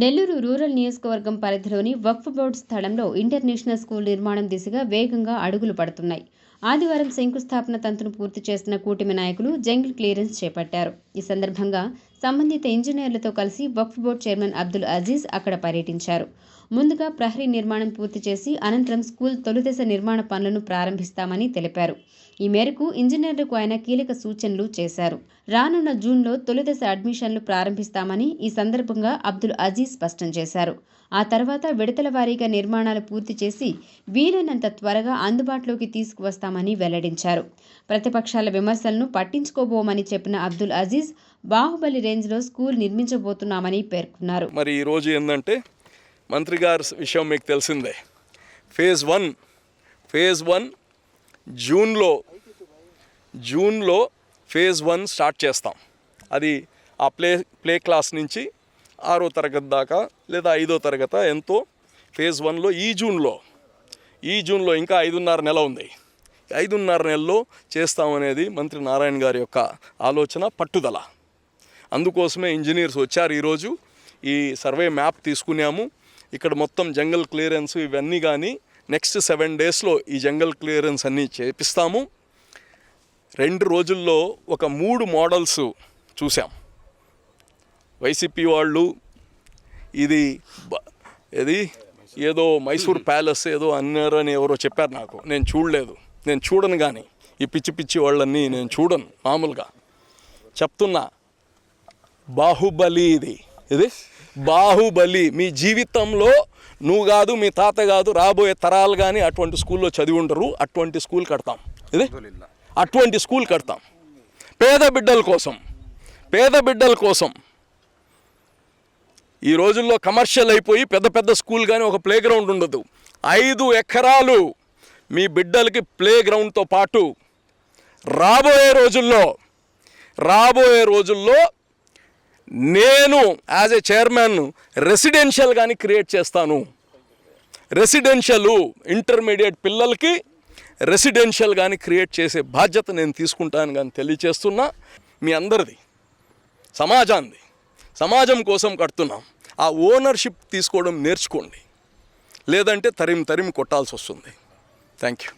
Nellore rural నియోజకవర్గం పరిధిలోని Waqf board స్థలంలో ఇంటర్నేషనల్ స్కూల్ నిర్మాణం దిశగా వేగంగా అడుగులు పడుతున్నాయి. ఆదివారం శంకుస్థాపన తంతును పూర్తి చేసిన కూటమి నాయకులు జంగిల్ క్లియరెన్స్ చేపట్టారు. ఈ సందర్భంగా సంబంధిత ఇంజనీర్లతో కలిసి వక్ఫ్ బోర్డు చైర్మన్ అబ్దుల్ అజీజ్ అక్కడ పర్యటించారు. ముందుగా ప్రహరీ నిర్మాణం పూర్తి చేసి అనంతరం స్కూల్ తొలిదశ నిర్మాణ పనులను ప్రారంభిస్తామని తెలిపారు. ఈ మేరకు ఇంజనీర్లకు ఆయన కీలక సూచనలు చేశారు. రానున్న జూన్లో తొలిదశ అడ్మిషన్లు ప్రారంభిస్తామని ఈ సందర్భంగా అబ్దుల్ అజీజ్ స్పష్టం చేశారు. ఆ తర్వాత విడతల వారీగా నిర్మాణాలు పూర్తి చేసి వీలైనంత త్వరగా అందుబాటులోకి తీసుకువస్తామని వెల్లడించారు. ప్రతిపక్షాల విమర్శలను పట్టించుకోబోమని చెప్పిన అబ్దుల్ అజీజ్ బాహుబలి రేంజ్లో స్కూల్ నిర్మించబోతున్నామని పేర్కొన్నారు. మరి ఈరోజు ఏంటంటే మంత్రి గారి విషయం మీకు తెలిసిందే. ఫేజ్ వన్ ఫేజ్ వన్ జూన్లో జూన్లో ఫేజ్ వన్ స్టార్ట్ చేస్తాం. అది ఆ ప్లే ప్లే క్లాస్ నుంచి ఆరో తరగతి దాకా లేదా ఐదో తరగతి ఎంతో ఫేజ్ వన్లో ఈ జూన్లో ఈ జూన్లో ఇంకా ఐదున్నర నెల ఉంది. ఐదున్నర నెలలో చేస్తామనేది మంత్రి నారాయణ గారి యొక్క ఆలోచన పట్టుదల. అందుకోసమే ఇంజనీర్స్ వచ్చారు ఈరోజు. ఈ సర్వే మ్యాప్ తీసుకున్నాము. ఇక్కడ మొత్తం జంగల్ క్లియరెన్స్ ఇవన్నీ కానీ నెక్స్ట్ సెవెన్ డేస్లో ఈ జంగల్ క్లియరెన్స్ అన్నీ చేపిస్తాము. రెండు రోజుల్లో ఒక మూడు మోడల్స్ చూసాం వైసీపీ వాళ్ళు ఇది ఇది ఏదో? మైసూర్ ప్యాలెస్ ఏదో అన్నారని ఎవరో చెప్పారు నాకు. నేను చూడలేదు. నేను చూడను కానీ ఈ పిచ్చి పిచ్చి వాళ్ళన్నీ నేను చూడను మామూలుగా. చెప్తున్నా బాహుబలి ఇది. ఇది బాహుబలి. మీ జీవితంలో నువ్వు కాదు మీ తాత కాదు రాబోయే తరాలు కానీ అటువంటి స్కూల్లో చదివి ఉండరు అటువంటి స్కూల్ కడతాం. ఇది అటువంటి స్కూల్ కడతాం. పేద బిడ్డల కోసం పేద బిడ్డల కోసం ఈ రోజుల్లో కమర్షియల్ అయిపోయి పెద్ద పెద్ద స్కూల్ కానీ ఒక ప్లే గ్రౌండ్ ఉండదు. ఐదు ఎకరాలు మీ బిడ్డలకి ప్లే గ్రౌండ్తో పాటు రాబోయే రోజుల్లో రాబోయే రోజుల్లో నేను యాజ్ ఏ చైర్మన్ రెసిడెన్షియల్ కానీ క్రియేట్ చేస్తాను. రెసిడెన్షియల్ ఇంటర్మీడియట్ పిల్లలకి రెసిడెన్షియల్ కానీ క్రియేట్ చేసే బాధ్యత నేను తీసుకుంటాను కానీ తెలియచేస్తున్నా మీ అందరిది సమాజాన్ని సమాజం కోసం కడుతున్నాం. ఆ ఓనర్షిప్ తీసుకోవడం నేర్చుకోండి. లేదంటే తరిమి తరిమి కొట్టాల్సి వస్తుంది. Thank you